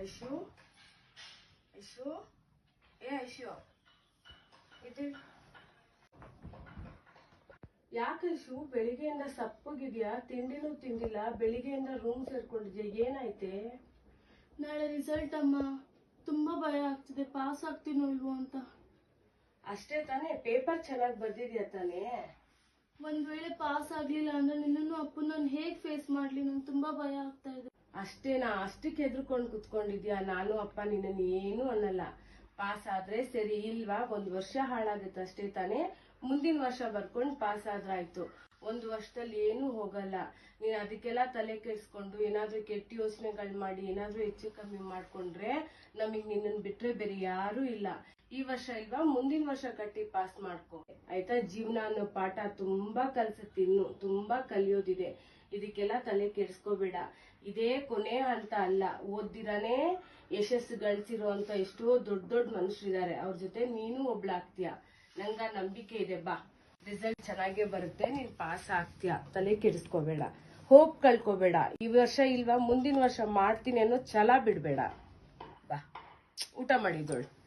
ಐಶು ಐಶು ಏ ಐಶು ಯಾಕೆ ಯಾಕೈಶು ಬೆಳಿಗ್ಗೆಯಿಂದ ಸಪ್ಪಗಿದ್ಯಾ? ತಿಂಡಿನೂ ತಿಂದಿಲ್ಲ ಬೆಳಿಗ್ಗೆಯಿಂದ ರೂಮ್ ಸೇರ್ಕೊಂಡಿದ್ಯಾ? ಏನಾಯ್ತೆ? ನಾಳೆ ರಿಸಲ್ಟ್ ಅಮ್ಮ. ತುಂಬಾ ಭಯ ಆಗ್ತಿದೆ. ಪಾಸ್ ಆಗ್ತೀನೋ ಇಲ್ವೋ ಅಂತ. ಅಷ್ಟೇ ತಾನೇ ಪೇಪರ್ ಚೆನ್ನಾಗಿ ಬರ್ದಿದ್ಯಾ ತಾನೇ? ಒಂದ್ ವೇಳೆ ಪಾಸ್ ಆಗ್ಲಿಲ್ಲ ಅಂದ್ರೆ ನಿನ್ನನ್ನು ಅಪ್ಪನ ನಾನು ಹೇಗ್ ಫೇಸ್ ಮಾಡ್ಲಿ? ನಂಗೆ ತುಂಬಾ ಭಯ ಆಗ್ತಾ ಇದೆ ಅಷ್ಟೇನಾ ಅಷ್ಟಕ್ಕೆ ಹೆದರ್ಕೊಂಡು ಕುತ್ಕೊಂಡಿದ್ಯಾ? ನಾನು ಅಪ್ಪ ನಿನ್ನ ಏನು ಅನ್ನಲ್ಲ. ಪಾಸ್ ಆದ್ರೆ ಸರಿ ಇಲ್ವಾ? ಒಂದ್ ವರ್ಷ ಹಾಳಾಗುತ್ತೆ ಅಷ್ಟೇ ತಾನೇ. ಮುಂದಿನ ವರ್ಷ ಬರ್ಕೊಂಡು ಪಾಸ್ ಆದ್ರಾಯ್ತು ಒಂದು ವರ್ಷದಲ್ಲಿ ಏನು ಹೋಗಲ್ಲ. ನೀನ್ ಅದಕ್ಕೆಲ್ಲ ತಲೆ ಕೆಡಿಸ್ಕೊಂಡು ಏನಾದ್ರೂ ಕೆಟ್ಟ ಯೋಚನೆಗಳು ಮಾಡಿ ಏನಾದ್ರೂ ಹೆಚ್ಚು ಕಮ್ಮಿ ಮಾಡ್ಕೊಂಡ್ರೆ ನಮಗ್ ನಿನ್ನನ್ ಬಿಟ್ರೆ ಬೇರೆ ಯಾರು ಇಲ್ಲ. ಈ ವರ್ಷ ಇಲ್ವಾ ಮುಂದಿನ ವರ್ಷ ಕಟ್ಟಿ ಪಾಸ್ ಮಾಡ್ಕೊ. ಆಯ್ತಾ? ಜೀವನ ಅನ್ನೋ ಪಾಠ ತುಂಬಾ ಕಲ್ಸುತ್ತೆ ಇನ್ನು. ತುಂಬಾ ಕಲಿಯೋದಿದೆ. ಇದಕ್ಕೆಲ್ಲ ತಲೆ ಕೆಡಿಸ್ಕೋಬೇಡ. ಇದೇ ಕೊನೆ ಅಂತ ಅಲ್ಲ. ಓದ್ದಿರಾನೇ ಯಶಸ್ಸು ಗಳಿಸಿರೋ ಅಂತ ಎಷ್ಟೋ ದೊಡ್ಡ ದೊಡ್ಡ ಮನುಷ್ಯರಿದ್ದಾರೆ ಅವ್ರ ಜೊತೆ ನೀನು ಒಬ್ಳಾಗ್ತೀಯ. ನಂಗ ನಂಬಿಕೆ ಇದೆ. ಬಾ. ರಿಸಲ್ಟ್ ಚೆನ್ನಾಗೇ ಬರುತ್ತೆ. ನೀನ್ ಪಾಸ್ ಆಗ್ತೀಯ. ತಲೆ ಕೆಡಿಸ್ಕೋಬೇಡ. ಹೋಪ್ ಕಳ್ಕೋಬೇಡ. ಈ ವರ್ಷ ಇಲ್ವಾ? ಮುಂದಿನ ವರ್ಷ ಮಾಡ್ತೀನಿ ಅನ್ನೋ ಛಲ ಬಿಡ್ಬೇಡ. ಬಾ. ಊಟ ಮಾಡಿದೋಳು